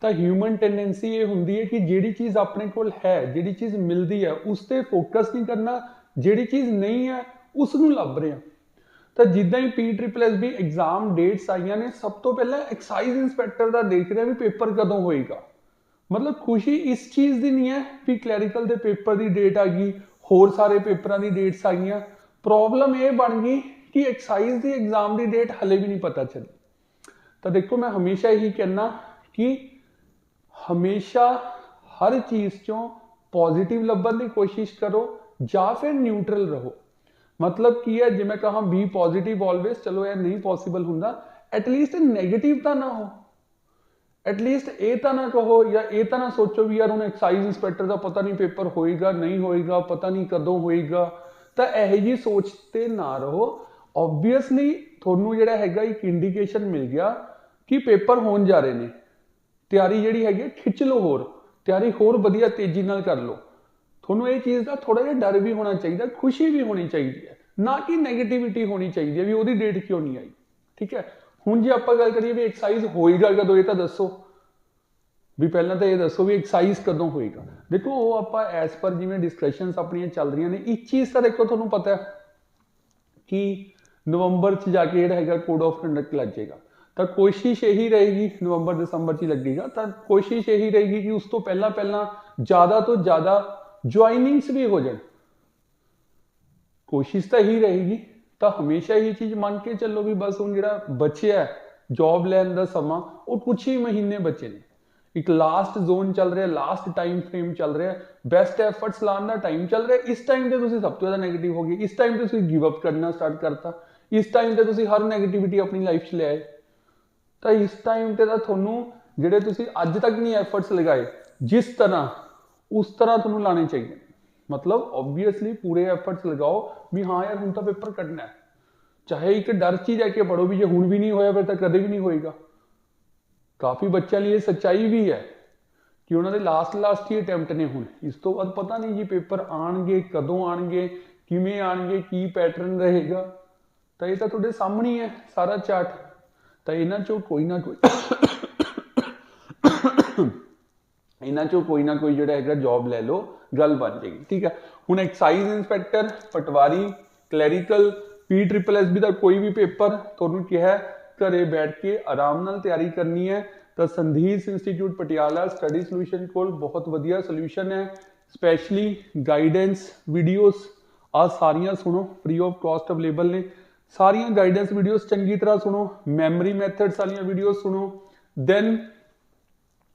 ਤਾਂ human tendency ਇਹ ਹੁੰਦੀ ਹੈ ਕਿ ਜਿਹੜੀ ਚੀਜ਼ ਆਪਣੇ ਕੋਲ ਹੈ, ਜਿਹੜੀ ਚੀਜ਼ ਮਿਲਦੀ ਹੈ, ਉਸ ਤੇ ਫੋਕਸ ਨਹੀਂ ਕਰਨਾ, ਜਿਹੜੀ ਚੀਜ਼ ਨਹੀਂ ਹੈ ਉਸ ਨੂੰ ਲੱਭ ਰਹੇ ਹਾਂ। ਤਾਂ ਜਿੱਦਾਂ ਹੀ P triple S B exam dates ਆਈਆਂ ਨੇ, ਸਭ ਤੋਂ ਪਹਿਲਾਂ ਐਕਸਾਈਜ਼ ਇਨਸਪੈਕਟਰ ਦਾ ਦੇਖ ਰਿਹਾ ਵੀ ਪੇਪਰ ਕਦੋਂ ਹੋਏਗਾ। ਮਤਲਬ ਖੁਸ਼ੀ ਇਸ ਚੀਜ਼ ਦੀ ਨਹੀਂ ਹੈ ਕਿ ਕਲੈਰੀਕਲ ਦੇ ਪੇਪਰ ਦੀ ਡੇਟ ਆ ਗਈ, ਹੋਰ ਸਾਰੇ ਪੇਪਰਾਂ ਦੀ ਡੇਟਸ ਆ ਗਈਆਂ ਪ੍ਰੋਬਲਮ ਇਹ ਬਣ ਗਈ ਕਿ ਐਕਸਾਈਜ਼ ਦੀ ਐਗਜ਼ਾਮ ਦੀ ਡੇਟ ਹਲੇ ਵੀ ਨਹੀਂ ਪਤਾ ਚੱਲੀ। ਤਾਂ ਦੇਖੋ, ਮੈਂ ਹਮੇਸ਼ਾ ਇਹੀ ਕਹਿਣਾ ਕਿ ਹਮੇਸ਼ਾ ਹਰ ਚੀਜ਼ ਚੋਂ ਪੋਜ਼ਿਟਿਵ ਲੱਭਣ ਦੀ ਕੋਸ਼ਿਸ਼ ਕਰੋ ਜਾਂ ਫਿਰ ਨਿਊਟਰਲ ਰਹੋ। ਮਤਲਬ ਕੀ ਹੈ ਜਿਵੇਂ ਕਹਾਂ ਬੀ ਪੋਜ਼ਿਟਿਵ ਆਲਵੇਸ ਚਲੋ ਇਹ ਨਹੀਂ ਪੋਸੀਬਲ ਹੁੰਦਾ ਐਟਲੀਸਟ 네ਗੇਟਿਵ ਤਾਂ ਨਾ ਹੋ। ਐਟਲੀਸਟ ਇਹ ਤਾਂ ਨਾ ਕਹੋ ਜਾਂ ਇਹ ਤਾਂ ਨਾ ਸੋਚੋ ਵੀ ਯਾਰ ਹੁਣ ਐਕਸਾਈਜ਼ ਇੰਸਪੈਕਟਰ ਦਾ ਪਤਾ ਨਹੀਂ ਪੇਪਰ ਹੋਏਗਾ, ਨਹੀਂ ਹੋਏਗਾ, ਪਤਾ ਨਹੀਂ ਕਦੋਂ ਹੋਏਗਾ। ਤਾਂ ਇਹ ਜੀ ਸੋਚ ਤੇ ਨਾ ਰਹੋ। ਆਬਵੀਅਸਲੀ ਤੁਹਾਨੂੰ ਜਿਹੜਾ ਹੈਗਾ ਇੱਕ ਇੰਡੀਕੇਸ਼ਨ ਮਿਲ ਗਿਆ ਕਿ ਪੇਪਰ ਹੋਣ ਜਾ ਰਹੇ ਨੇ। ਤਿਆਰੀ ਜਿਹੜੀ ਹੈਗੀ ਖਿੱਚ ਲਓ ਹੋਰ। ਤਿਆਰੀ ਹੋਰ ਵਧੀਆ ਤੇਜ਼ੀ ਨਾਲ ਕਰ ਲਓ। ਤੁਹਾਨੂੰ ਇਹ ਚੀਜ਼ ਦਾ ਥੋੜਾ ਜਿਹਾ ਡਰ ਵੀ ਹੋਣਾ ਚਾਹੀਦਾ, ਖੁਸ਼ੀ ਵੀ ਹੋਣੀ ਚਾਹੀਦੀ ਹੈ। ਨਾ ਕਿ 네ਗੇਟਿਵਿਟੀ ਹੋਣੀ ਚਾਹੀਦੀ ਹੈ ਵੀ ਉਹਦੀ ਡੇਟ ਕਿਉਂ ਨਹੀਂ ਆਈ। ਠੀਕ ਹੈ? ਹੁਣ ਜੇ ਆਪਾਂ ਗੱਲ ਕਰੀਏ ਵੀ ਐਕਸਰਸਾਈਜ਼ ਹੋਏਗਾ ਕਦੋਂ, ਇਹ ਤਾਂ ਦੱਸੋ। ਵੀ ਪਹਿਲਾਂ ਤਾਂ ਇਹ ਦੱਸੋ ਵੀ ਐਕਸਰਸਾਈਜ਼ ਕਦੋਂ ਹੋਏਗਾ। ਦੇਖੋ, ਉਹ ਆਪਾਂ ਐਸ ਪਰ ਜਿਵੇਂ ਡਿਸਕਸ਼ਨਸ ਆਪਣੀਆਂ ਚੱਲ ਰਹੀਆਂ ਨੇ ਇੱਕ ਚੀਜ਼ ਤਾਂ ਦੇਖੋ ਤੁਹਾਨੂੰ ਪਤਾ ਹੈ ਕਿ ਨਵੰਬਰ 'ਚ ਜਾ ਕੇ ਜਿਹੜਾ ਹੈਗਾ ਕੋਡ ਆਫ ਕੰਡਕਟ ਲੱਗ ਜਾਏਗਾ। ਤਾਂ ਕੋਸ਼ਿਸ਼ ਇਹੀ ਰਹੇਗੀ, ਨਵੰਬਰ, ਦਸੰਬਰ 'ਚ ਲੱਗੇਗਾ ਤਾਂ ਕੋਸ਼ਿਸ਼ ਇਹੀ ਰਹੇਗੀ ਕਿ ਉਸ ਤੋਂ ਪਹਿਲਾਂ ਪਹਿਲਾਂ ਜ਼ਿਆਦਾ ਤੋਂ ਜ਼ਿਆਦਾ ਜੁਆਇਨਿੰਗਸ ਵੀ ਹੋ ਜਾਣ। ਕੋਸ਼ਿਸ਼ ਤਾਂ ਇਹੀ ਰਹੇਗੀ, ਤਾਂ ਹਮੇਸ਼ਾ ਇਹ ਚੀਜ਼ ਮੰਨ ਕੇ ਚੱਲੋ ਵੀ ਬਸ ਹੁਣ ਜਿਹੜਾ ਬਚਿਆ ਜੌਬ ਲੈਣ ਦਾ ਸਮਾਂ, ਉਹ ਕੁਝ ਹੀ ਮਹੀਨੇ ਬਚੇ ਨੇ। ਇੱਕ ਲਾਸਟ ਜ਼ੋਨ ਚੱਲ ਰਿਹਾ ਲਾਸਟ ਟਾਈਮ ਫਰੇਮ ਚੱਲ ਰਿਹਾ ਬੈਸਟ ਐਫਰਟਸ ਲਾਉਣ ਦਾ ਟਾਈਮ ਚੱਲ ਰਿਹਾ, ਇਸ ਟਾਈਮ ਤੇ ਤੁਸੀਂ ਸਭ ਤੋਂ ਜ਼ਿਆਦਾ 네ਗੇਟਿਵ ਹੋ ਗਏ, ਇਸ ਟਾਈਮ ਤੇ ਤੁਸੀਂ ਗਿਵ ਅਪ ਕਰਨਾ ਸਟਾਰਟ ਕਰਤਾ, ਇਸ ਟਾਈਮ ਤੇ ਤੁਸੀਂ ਹਰ 네ਗੇਟਿਵਿਟੀ ਆਪਣੀ ਲਾਈਫ 'ਚ ਲਿਆਏ ਤਾਂ ਇਸ ਟਾਈਮ ਤੇ ਤਾਂ ਤੁਹਾਨੂੰ ਜਿਹੜੇ ਤੁਸੀਂ ਅੱਜ ਤੱਕ ਨਹੀਂ ਐਫਰਟਸ ਲਗਾਏ, ਜਿਸ ਤਰ੍ਹਾਂ, ਉਸ ਤਰ੍ਹਾਂ ਤੁਹਾਨੂੰ ਲਾਣੇ ਚਾਹੀਦੇ। ਮਤਲਬ ਆਬਵੀਅਸਲੀ ਪੂਰੇ ਐਫਰਟਸ ਲਗਾਓ ਵੀ ਹਾਂ ਯਾਰ ਹੁਣ ਤਾਂ ਪੇਪਰ ਕੱਢਣਾ ਹੈ। ਚਾਹੇ ਇੱਕ ਡਰ ਚ ਜਾ ਕੇ ਪੜੋ ਵੀ ਜੇ ਹੁਣ ਵੀ ਨਹੀਂ ਹੋਇਆ ਫਿਰ ਤਾਂ ਕਦੇ ਵੀ ਨਹੀਂ ਹੋਏਗਾ। ਕਾਫੀ ਬੱਚਿਆਂ ਲਈ ਇਹ ਸੱਚਾਈ ਵੀ ਹੈ ਕਿ ਉਹਨਾਂ ਦੇ ਲਾਸਟ ਲਾਸਟ ਹੀ ਅਟੈਂਪਟ ਨੇ ਹੁਣ। ਇਸ ਤੋਂ ਬਾਅਦ ਪਤਾ ਨਹੀਂ ਜੀ ਪੇਪਰ ਆਣਗੇ ਕਦੋਂ ਆਣਗੇ ਕਿਵੇਂ ਆਣਗੇ ਕੀ ਪੈਟਰਨ ਰਹੇਗਾ। ਤਾਂ ਇਹ ਤਾਂ ਤੁਹਾਡੇ ਸਾਹਮਣੇ ਹੈ ਸਾਰਾ ਚਾਰਟ ਤਾਂ ਇਹਨਾਂ ਚੋਂ ਕੋਈ ਨਾ ਕੋਈ ਇਹਨਾਂ ਚੋਂ ਕੋਈ ਨਾ ਕੋਈ ਜਿਹੜਾ ਹੈਗਾ ਜੌਬ ਲੈ ਲਓ, ਗੱਲ ਬਣ ਜਾਏਗੀ, ਠੀਕ ਹੈ? ਹੁਣ excise inspector patwari clerical P triple S B ਦਾ ਕੋਈ ਵੀ ਪੇਪਰ ਤੁਹਾਨੂੰ ਕਿਹਾ ਘਰੇ ਬੈਠ ਕੇ ਆਰਾਮ ਨਾਲ ਤਿਆਰੀ ਕਰਨੀ ਹੈ। ਤਾਂ Sandhis institute Patiala study solution ਕੋਲ ਬਹੁਤ ਵਧੀਆ ਸੋਲੂਸ਼ਨ ਹੈ। ਸਪੈਸ਼ਲੀ ਗਾਈਡੈਂਸ ਵੀਡੀਓਜ਼ ਆ ਸਾਰੀਆਂ ਸੁਣੋ ਫ੍ਰੀ ਆਫ ਕਾਸਟ ਅਵੇਲੇਬਲ ਨੇ। ਸਾਰੀਆਂ ਗਾਈਡੈਂਸ ਵੀਡੀਓਜ਼ ਚੰਗੀ ਤਰ੍ਹਾਂ ਸੁਣੋ ਮੈਮਰੀ ਮੈਥਡਸ ਵਾਲੀਆਂ ਵੀਡੀਓਜ਼ ਸੁਣੋ। ਦੈਨ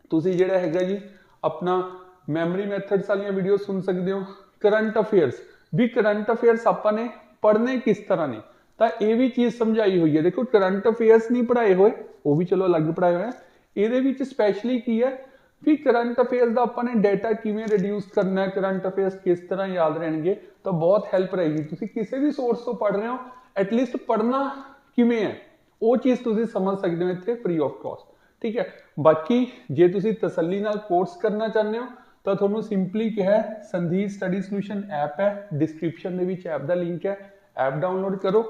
ਤੁਸੀਂ ਜਿਹੜਾ ਹੈਗਾ ਜੀ, ਆਪਣਾ ਮੈਮਰੀ ਮੈਥਡਸ ਵਾਲੀਆਂ ਵੀਡੀਓ ਸੁਣ ਸਕਦੇ ਹੋ। ਕਰੰਟ ਅਫੇਅਰਸ ਵੀ ਕਰੰਟ ਅਫੇਅਰਸ ਆਪਾਂ ਨੇ ਪੜ੍ਹਨੇ ਕਿਸ ਤਰ੍ਹਾਂ ਨੇ? ਤਾਂ ਇਹ ਵੀ ਚੀਜ਼ ਸਮਝਾਈ ਹੋਈ ਹੈ। ਦੇਖੋ ਕਰੰਟ ਅਫੇਅਰਸ ਨਹੀਂ ਪੜਾਏ ਹੋਏ, ਉਹ ਵੀ ਚਲੋ ਅਲੱਗ ਪੜਾਏ ਹੋਏ ਇਹਦੇ ਵਿੱਚ ਸਪੈਸ਼ਲੀ ਕੀ ਹੈ? ਵੀ ਕਰੰਟ ਅਫੇਅਰਸ ਦਾ ਆਪਾਂ ਨੇ ਡਾਟਾ ਕਿਵੇਂ ਰਿਡਿਊਸ ਕਰਨਾ ਹੈ? ਕਰੰਟ ਅਫੇਅਰਸ ਕਿਸ ਤਰ੍ਹਾਂ ਯਾਦ ਰਹਿਣਗੇ? ਤਾਂ ਬਹੁਤ ਹੈਲਪ ਰਹੇਗੀ। ਤੁਸੀਂ ਕਿਸੇ ਵੀ ਸੋਰਸ ਤੋਂ ਪੜ੍ਹ ਰਹੇ ਹੋ ਐਟਲੀਸਟ ਪੜ੍ਹਨਾ ਕਿਵੇਂ ਹੈ? ਉਹ ਚੀਜ਼ ਤੁਸੀਂ ਸਮਝ ਸਕਦੇ ਹੋ ਇੱਥੇ ਫ੍ਰੀ ਆਫ ਕਾਸਟ ਠੀਕ ਹੈ? ਬਾਕੀ ਜੇ ਤੁਸੀਂ ਤਸੱਲੀ ਨਾਲ ਕੋਰਸ ਕਰਨਾ ਚਾਹੁੰਦੇ ਹੋ, ਤਾਂ ਤੁਹਾਨੂੰ ਸਿੰਪਲੀ ਕਿਹਾ ਸੰਧੀ ਸਟੱਡੀ ਸੋਲੂਸ਼ਨ ਐਪ ਹੈ। ਡਿਸਕ੍ਰਿਪਸ਼ਨ ਦੇ ਵਿੱਚ ਐਪ ਦਾ ਲਿੰਕ ਹੈ। ਐਪ ਡਾਊਨਲੋਡ ਕਰੋ।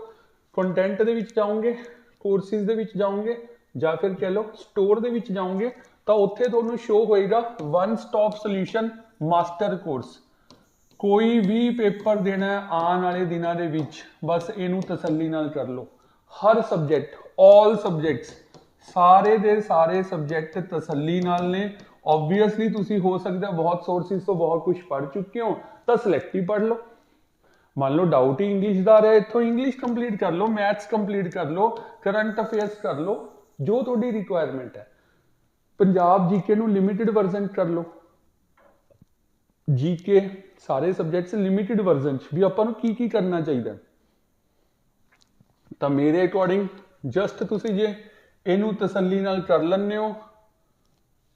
ਕੰਟੈਂਟ ਦੇ ਵਿੱਚ ਜਾਓਗੇ ਕੋਰਸਿਸ ਦੇ ਵਿੱਚ ਜਾਓਗੇ, ਜਾਂ ਫਿਰ ਕਹਿ ਲਓ ਸਟੋਰ ਦੇ ਵਿੱਚ ਜਾਓਗੇ, ਤਾਂ ਉੱਥੇ ਤੁਹਾਨੂੰ ਸ਼ੋ ਹੋਏਗਾ one stop solution master course ਕੋਈ ਵੀ ਪੇਪਰ ਦੇਣਾ ਆਉਣ ਵਾਲੇ ਦਿਨਾਂ ਦੇ ਵਿੱਚ, ਬਸ ਇਹਨੂੰ ਤਸੱਲੀ ਨਾਲ ਕਰ ਲਓ। ਹਰ ਸਬਜੈਕਟ 올 ਸਬਜੈਕਟਸ ਸਾਰੇ ਦੇ ਸਾਰੇ ਸਬਜੈਕਟ ਤਸੱਲੀ ਨਾਲ ਨੇ। ਆਬਵੀਅਸਲੀ ਤੁਸੀਂ ਹੋ ਸਕਦਾ ਬਹੁਤ ਸੋਰਸਿਸ ਤੋਂ ਬਹੁਤ ਕੁਝ ਪੜ੍ਹ ਚੁੱਕੇ ਹੋ, ਤਾਂ ਸਿਲੈਕਟ ਹੀ ਪੜ੍ਹ ਲਓ। ਮੰਨ ਲਓ ਡਾਊਟ ਹੀ ਇੰਗਲਿਸ਼ ਦਾ ਰਿਹਾ, ਇੱਥੋਂ ਇੰਗਲਿਸ਼ ਕੰਪਲੀਟ ਕਰ ਲਓ ਮੈਥਸ ਕੰਪਲੀਟ ਕਰ ਲਓ ਕਰੰਟ ਅਫੇਅਰਸ ਕਰ ਲਓ, ਜੋ ਤੁਹਾਡੀ ਰਿਕੁਆਇਰਮੈਂਟ ਹੈ। ਪੰਜਾਬ ਜੀਕੇ ਨੂੰ ਲਿਮਿਟਿਡ ਵਰਜ਼ਨ ਕਰ ਲਓ। ਜੀਕੇ ਸਾਰੇ ਸਬਜੈਕਟਸ ਲਿਮਿਟਿਡ ਵਰਜ਼ਨ ਚ ਵੀ ਆਪਾਂ ਨੂੰ ਕੀ ਕੀ ਕਰਨਾ ਚਾਹੀਦਾ ਤਾਂ ਮੇਰੇ ਅਕੋਰਡਿੰਗ ਜਸਟ ਤੁਸੀਂ ਜੇ ਇਹਨੂੰ ਤਸੱਲੀ ਨਾਲ ਕਰ ਲੈਣੇ ਹੋ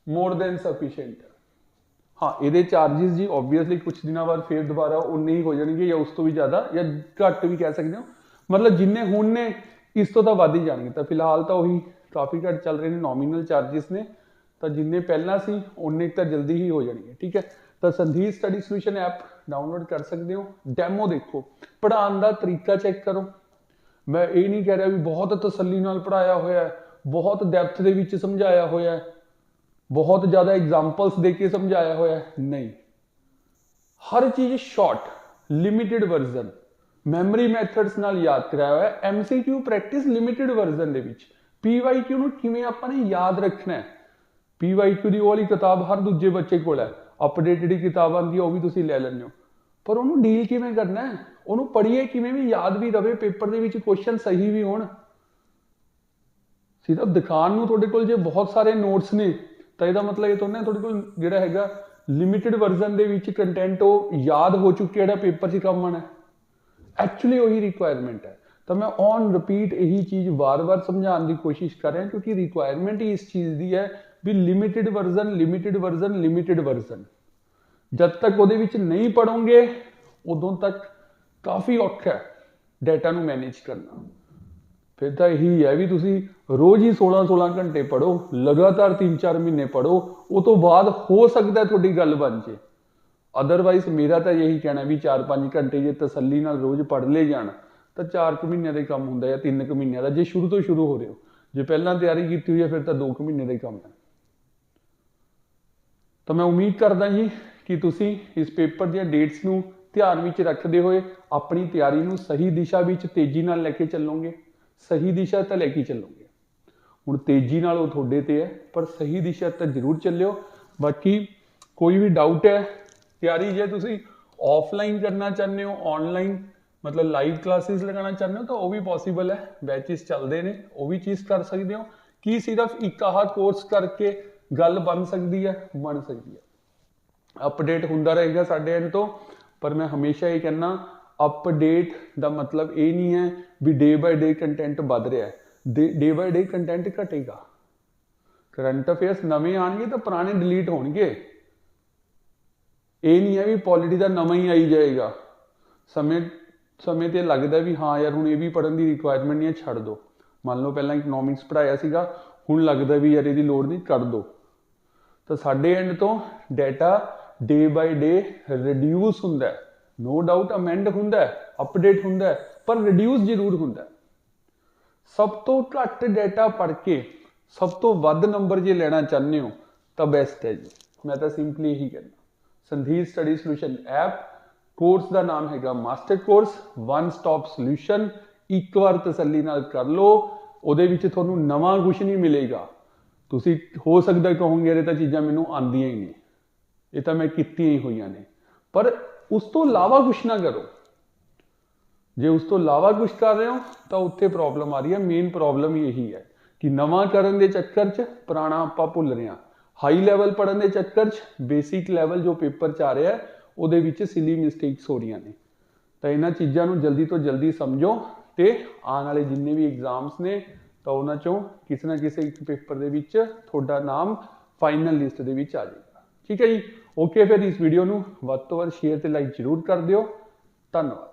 ਮੋਰ ਦੈਨ ਸਫੀਸ਼ੀਐਂਟ ਹਾਂ, ਇਹਦੇ ਚਾਰजेस ਜੀ ਆਬਵੀਅਸਲੀ ਕੁਝ ਦਿਨਾਂ ਬਾਅਦ ਫੇਰ ਦੁਬਾਰਾ ਉਨੇ ਹੀ ਹੋ ਜਾਣਗੇ ਜਾਂ ਉਸ ਤੋਂ ਵੀ ਜ਼ਿਆਦਾ ਜਾਂ ਘੱਟ ਵੀ ਕਹਿ ਸਕਦੇ ਹੋ। ਮਤਲਬ ਜਿੰਨੇ ਹੁਣ ਨੇ, ਇਸ ਤੋਂ ਤਾਂ ਵੱਧ ਹੀ ਜਾਣਗੇ। ਤਾਂ ਫਿਲਹਾਲ ਤਾਂ ਉਹੀ ਕਾਫੀ ਘੱਟ ਚੱਲ ਰਹੇ ਨੇ ਨੋਮੀਨਲ ਚਾਰजेस ਨੇ। ਤਾਂ ਜਿੰਨੇ ਪਹਿਲਾਂ ਸੀ, ਉਨੇ ਤਾਂ ਜਲਦੀ ਹੀ ਹੋ ਜਾਣਗੇ, ਠੀਕ ਹੈ? ਤਾਂ ਸੰਧੀ ਸਟੱਡੀ ਸੋਲੂਸ਼ਨ ਐਪ ਡਾਊਨਲੋਡ ਕਰ ਸਕਦੇ ਹੋ ਡੈਮੋ ਦੇਖੋ ਪੜਾਉਣ ਦਾ ਤਰੀਕਾ ਚੈੱਕ ਕਰੋ। ਮੈਂ ਇਹ ਨਹੀਂ ਕਹਿ ਰਿਹਾ ਵੀ ਬਹੁਤ ਤਸੱਲੀ ਨਾਲ ਪੜਾਇਆ ਹੋਇਆ ਹੈ, ਬਹੁਤ ਡੈਪਥ ਦੇ ਵਿੱਚ ਸਮਝਾਇਆ ਹੋਇਆ ਹੈ, ਬਹੁਤ ਜ਼ਿਆਦਾ ਐਗਜ਼ਾਮਪਲਸ ਦੇ ਕੇ ਸਮਝਾਇਆ ਹੋਇਆ ਹੈ, ਨਹੀਂ। ਹਰ ਚੀਜ਼ short limited version memory methods ਨਾਲ ਯਾਦ ਕਰਾਇਆ ਹੋਇਆ ਹੈ ਐਮਸੀਕਿਊ ਪ੍ਰੈਕਟਿਸ ਲਿਮਿਟਿਡ ਵਰਜ਼ਨ ਦੇ ਵਿੱਚ। ਪੀਵਾਈਕਿਊ ਨੂੰ ਕਿਵੇਂ ਆਪਾਂ ਨੇ ਯਾਦ ਰੱਖਣਾ ਹੈ? ਪੀਵਾਈਕਿਊ ਦੀ ਉਹ ਵਾਲੀ ਕਿਤਾਬ ਹਰ ਦੂਜੇ ਬੱਚੇ ਕੋਲ ਹੈ। ਅਪਡੇਟ ਜਿਹੜੀ ਕਿਤਾਬ ਆਂਦੀ ਹੈ ਉਹ ਵੀ ਤੁਸੀਂ ਲੈ ਲੈਂਦੇ ਹੋ। ਪਰ ਉਹਨੂੰ ਡੀਲ ਕਿਵੇਂ ਕਰਨਾ ਹੈ? ਉਹਨੂੰ ਪੜ੍ਹੀਏ ਕਿਵੇਂ ਵੀ, ਯਾਦ ਵੀ ਰਵੇ, ਪੇਪਰ ਦੇ ਵਿੱਚ ਕੁਐਸਚਨ ਸਹੀ ਵੀ ਹੋਣ। ਸਿਰਫ ਦਿਖਾਣ ਨੂੰ ਤੁਹਾਡੇ ਕੋਲ ਜੇ ਬਹੁਤ ਸਾਰੇ ਨੋਟਸ ਨੇ, ਤਾਂ ਇਹਦਾ ਮਤਲਬ ਇਹ ਤੋਂ ਨਾ ਤੁਹਾਡੇ ਕੋਲ ਜਿਹੜਾ ਹੈਗਾ ਲਿਮਿਟਿਡ ਵਰਜ਼ਨ ਦੇ ਵਿੱਚ ਕੰਟੈਂਟ ਉਹ ਯਾਦ ਹੋ ਚੁੱਕਿਆ ਜਿਹੜਾ ਪੇਪਰ 'ਚ ਕੰਮ ਆਣਾ ਐਕਚੁਅਲੀ ਉਹੀ ਰਿਕੁਆਇਰਮੈਂਟ ਹੈ। ਤਾਂ ਮੈਂ ਔਨ ਰਿਪੀਟ ਇਹੀ ਚੀਜ਼ ਵਾਰ-ਵਾਰ ਸਮਝਾਉਣ ਦੀ ਕੋਸ਼ਿਸ਼ ਕਰ ਰਿਹਾ, ਕਿਉਂਕਿ ਰਿਕੁਆਇਰਮੈਂਟ ਹੀ ਇਸ ਚੀਜ਼ ਦੀ ਹੈ ਵੀ limited version limited version limited version ਜਦ ਤੱਕ ਉਹਦੇ ਵਿੱਚ ਨਹੀਂ ਪੜੋਗੇ ਉਦੋਂ ਤੱਕ ਕਾਫੀ ਔਖਾ ਹੈ ਡਾਟਾ ਨੂੰ ਮੈਨੇਜ ਕਰਨਾ। ਫਿਰ ਤਾਂ ਇਹੀ ਹੈ ਵੀ ਤੁਸੀਂ ਰੋਜ਼ ਹੀ 16-16 ਘੰਟੇ ਪੜੋ ਲਗਾਤਾਰ 3-4 ਮਹੀਨੇ ਪੜੋ ਉਹ ਤੋਂ ਬਾਅਦ ਹੋ ਸਕਦਾ ਤੁਹਾਡੀ ਗੱਲ ਬਣ ਜੇ। ਅਦਰਵਾਈਜ਼ ਮੇਰਾ ਤਾਂ ਇਹੀ ਕਹਿਣਾ ਵੀ 4-5 ਘੰਟੇ ਜੇ ਤਸੱਲੀ ਨਾਲ ਰੋਜ਼ ਪੜ ਲੇ ਜਾਣ, ਤਾਂ 4 ਕੁ ਮਹੀਨਿਆਂ ਦਾ ਕੰਮ ਹੁੰਦਾ ਜਾਂ 3 ਕੁ ਮਹੀਨਿਆਂ ਦਾ, ਜੇ ਸ਼ੁਰੂ ਤੋਂ ਸ਼ੁਰੂ ਹੋ ਰਹੇ ਹੋ। ਜੇ ਪਹਿਲਾਂ ਤਿਆਰੀ ਕੀਤੀ ਹੋਈ ਹੈ, ਫਿਰ ਤਾਂ 2 ਕੁ ਮਹੀਨੇ ਦੇ ਕੰਮ ਹੈ। ਤਾਂ ਮੈਂ ਉਮੀਦ ਕਰਦਾ ਜੀ ਕਿ ਤੁਸੀਂ ਇਸ ਪੇਪਰ ਦੀਆਂ ਡੇਟਸ ਨੂੰ ਧਿਆਨ ਵਿੱਚ ਰੱਖਦੇ ਹੋਏ ਆਪਣੀ ਤਿਆਰੀ ਨੂੰ ਸਹੀ ਦਿਸ਼ਾ ਵਿੱਚ ਤੇਜ਼ੀ ਨਾਲ ਲੈ ਕੇ ਚੱਲੋਗੇ, ਸਹੀ ਦਿਸ਼ਾ ਤਾਂ ਲੈ ਕੇ ਚੱਲੋਗੇ। ਹੁਣ ਤੇਜ਼ੀ ਨਾਲ ਉਹ ਤੁਹਾਡੇ ਤੇ ਹੈ, ਪਰ ਸਹੀ ਦਿਸ਼ਾ ਤਾਂ ਜ਼ਰੂਰ ਚੱਲਿਓ। ਬਾਕੀ ਕੋਈ ਵੀ ਡਾਊਟ ਹੈ, ਤਿਆਰੀ ਜੇ ਤੁਸੀਂ ਆਫਲਾਈਨ ਕਰਨਾ ਚਾਹੁੰਦੇ ਹੋ ਆਨਲਾਈਨ ਮਤਲਬ ਲਾਈਵ ਕਲਾਸਿਸ ਲਗਾਉਣਾ ਚਾਹੁੰਦੇ ਹੋ, ਤਾਂ ਉਹ ਵੀ ਪੋਸੀਬਲ ਹੈ। ਬੈਚਸ ਚੱਲਦੇ ਨੇ, ਉਹ ਵੀ ਚੀਜ਼ ਕਰ ਸਕਦੇ ਹੋ। ਕੀ ਸਿਰਫ ਇੱਕ ਆਹ ਕੋਰਸ ਕਰਕੇ ਗੱਲ ਬਣ ਸਕਦੀ ਹੈ, ਬਣ ਸਕਦੀ ਹੈ। ਅਪਡੇਟ ਹੁੰਦਾ ਰਹੇਗਾ ਸਾਡੇ ਐਂਡ ਤੋਂ, ਪਰ ਮੈਂ ਹਮੇਸ਼ਾ ਇਹ ਕਹਿੰਨਾ ਅਪਡੇਟ ਦਾ ਮਤਲਬ ਇਹ ਨਹੀਂ ਹੈ ਵੀ ਡੇ ਬਾਈ ਡੇ ਕੰਟੈਂਟ ਵੱਧ ਰਿਹਾ ਹੈ। ਡੇ ਬਾਈ ਡੇ ਕੰਟੈਂਟ ਘਟੇਗਾ। ਕਰੰਟ ਅਫੇਅਰਸ ਨਵੇਂ ਆਣਗੇ ਤਾਂ ਪੁਰਾਣੇ ਡਿਲੀਟ ਹੋਣਗੇ। ਇਹ ਨਹੀਂ ਹੈ ਵੀ ਪੋਲਿਟੀ ਦਾ ਨਵਾਂ ਹੀ ਆਈ ਜਾਏਗਾ। ਸਮੇਂ ਸਮੇਂ ਤੇ ਲੱਗਦਾ ਵੀ ਹਾਂ ਯਾਰ, ਹੁਣ ਇਹ ਵੀ ਪੜਨ ਦੀ ਰਿਕੁਆਇਰਮੈਂਟ ਨਹੀਂ ਹੈ, ਛੱਡ ਦੋ। ਮੰਨ ਲਓ ਪਹਿਲਾਂ ਇਕਨੋਮਿਕਸ ਪੜਾਇਆ ਸੀਗਾ, ਹੁਣ ਲੱਗਦਾ ਵੀ ਯਾਰ ਇਹਦੀ ਲੋੜ ਨਹੀਂ ਕੱਢ ਦੋ। ਤਾਂ ਸਾਡੇ ਐਂਡ ਤੋਂ data day by day reduce ਹੁੰਦਾ ਹੈ। ਨੋ ਡਾਊਟ ਅਮੈਂਡ ਹੁੰਦਾ ਹੈ ਅਪਡੇਟ ਹੁੰਦਾ ਹੈ, ਪਰ ਰਿਡਿਊਸ ਜ਼ਰੂਰ ਹੁੰਦਾ ਹੈ। ਸਭ ਤੋਂ ਘੱਟ ਡਾਟਾ ਪੜ ਕੇ ਸਭ ਤੋਂ ਵੱਧ ਨੰਬਰ ਜੇ ਲੈਣਾ ਚਾਹੁੰਦੇ ਹੋ, ਤਾਂ ਬੈਸਟ ਹੈ ਜੀ। ਮੈਂ ਤਾਂ ਸਿੰਪਲੀ ਇਹੀ ਕਹਿੰਦਾ। Sandhir study solution app course ਦਾ ਨਾਮ ਹੈਗਾ master course one stop solution ਇੱਕ ਵਾਰ ਤਸੱਲੀ ਨਾਲ ਕਰ ਲਓ, ਉਹਦੇ ਵਿੱਚ ਤੁਹਾਨੂੰ ਨਵਾਂ ਕੁਝ ਨਹੀਂ ਮਿਲੇਗਾ। ਤੁਸੀਂ ਹੋ ਸਕਦਾ ਕਹੋਗੇ ਇਹ ਤਾਂ ਚੀਜ਼ਾਂ ਮੈਨੂੰ ਆਉਂਦੀਆਂ ਹੀ ਨਹੀਂ। ਇਹ ਤਾਂ ਮੈਂ ਕੀਤੀਆਂ ਹੀ ਹੋਈਆਂ ਨੇ। ਪਰ ਉਸ ਤੋਂ ਇਲਾਵਾ ਕੁਝ ਨਾ ਕਰੋ। ਜੇ ਉਸ ਤੋਂ ਇਲਾਵਾ ਕੁਝ ਕਰ ਰਹੇ ਹੋ, ਤਾਂ ਉੱਥੇ ਪ੍ਰੋਬਲਮ ਆ ਰਹੀ ਹੈ। ਮੇਨ ਪ੍ਰੋਬਲਮ ਇਹੀ ਹੈ ਕਿ ਨਵਾਂ ਕਰਨ ਦੇ ਚੱਕਰ 'ਚ ਪੁਰਾਣਾ ਆਪਾਂ ਭੁੱਲ ਰਹੇ ਹਾਂ। ਹਾਈ ਲੈਵਲ ਪੜਨ ਦੇ ਚੱਕਰ 'ਚ ਬੇਸਿਕ ਲੈਵਲ ਜੋ ਪੇਪਰ 'ਚ ਆ ਰਿਹਾ ਉਹਦੇ ਵਿੱਚ ਸਿਲੀ ਮਿਸਟੇਕਸ ਹੋ ਰਹੀਆਂ ਨੇ। ਤਾਂ ਇਹਨਾਂ ਚੀਜ਼ਾਂ ਨੂੰ ਜਲਦੀ ਤੋਂ ਜਲਦੀ ਸਮਝੋ ਤੇ ਆਉਣ ਵਾਲੇ ਜਿੰਨੇ ਵੀ ਐਗਜ਼ਾਮਸ ਨੇ ਤਾਂ ਉਹਨਾਂ ਚੋਂ ਕਿਸੇ ਨਾ ਕਿਸੇ ਇੱਕ ਪੇਪਰ ਦੇ ਵਿੱਚ ਤੁਹਾਡਾ ਨਾਮ ਫਾਈਨਲ ਲਿਸਟ ਦੇ ਵਿੱਚ ਆ ਜਾਏਗਾ। ਠੀਕ ਹੈ ਜੀ? ਓਕੇ ਫਿਰ ਇਸ ਵੀਡੀਓ ਨੂੰ ਵੱਧ ਤੋਂ ਵੱਧ ਸ਼ੇਅਰ ਤੇ ਲਾਈਕ ਜ਼ਰੂਰ ਕਰ ਦਿਓ। ਧੰਨਵਾਦ।